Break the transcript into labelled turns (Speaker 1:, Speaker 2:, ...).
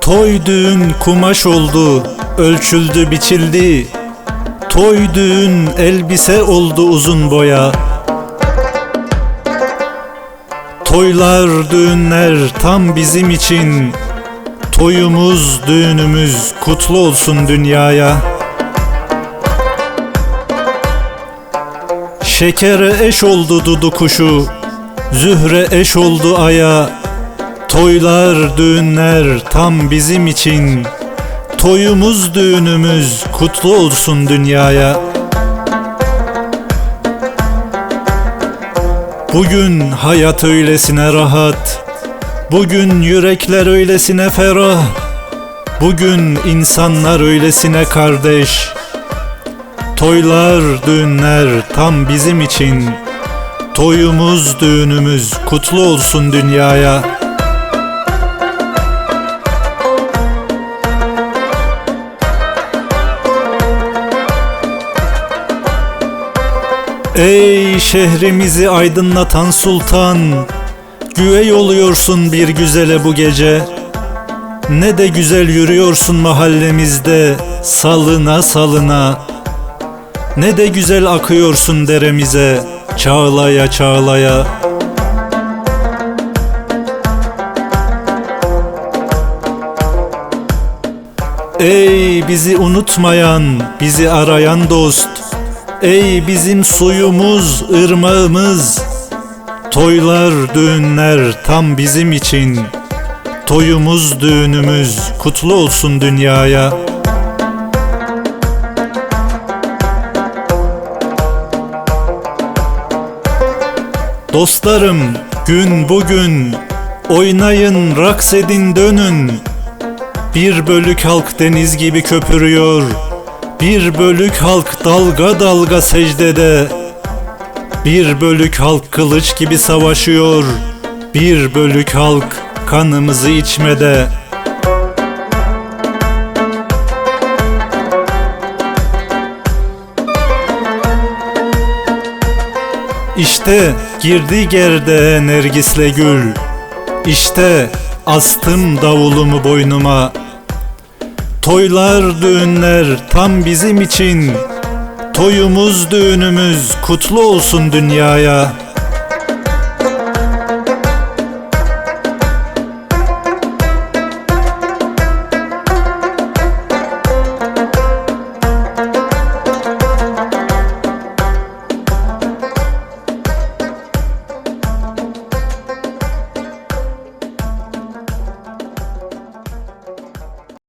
Speaker 1: Toy düğün kumaş oldu, ölçüldü biçildi. Toy düğün elbise oldu uzun boya. Toylar, düğünler tam bizim için. Toyumuz, düğünümüz kutlu olsun dünyaya. Şekere eş oldu dudu kuşu, zühre eş oldu aya. Toylar, düğünler tam bizim için. Toyumuz, düğünümüz kutlu olsun dünyaya. Bugün hayat öylesine rahat. Bugün yürekler öylesine ferah. Bugün insanlar öylesine kardeş. Toylar, düğünler tam bizim için. Toyumuz, düğünümüz kutlu olsun dünyaya. Ey şehrimizi aydınlatan sultan, güvey oluyorsun bir güzele bu gece. Ne de güzel yürüyorsun mahallemizde, salına salına. Ne de güzel akıyorsun deremize, çağlaya çağlaya. Ey bizi unutmayan, bizi arayan dost. Ey bizim suyumuz, ırmağımız. Toylar, düğünler tam bizim için. Toyumuz, düğünümüz kutlu olsun dünyaya. Dostlarım, gün bugün oynayın, raks edin, dönün. Bir bölük halk deniz gibi köpürüyor. Bir bölük halk dalga dalga secdede. Bir bölük halk kılıç gibi savaşıyor. Bir bölük halk kanımızı içmede. İşte girdi gerde nergisle gül. İşte astım davulumu boynuma. Toylar, düğünler tam bizim için. Toyumuz, düğünümüz kutlu olsun dünyaya.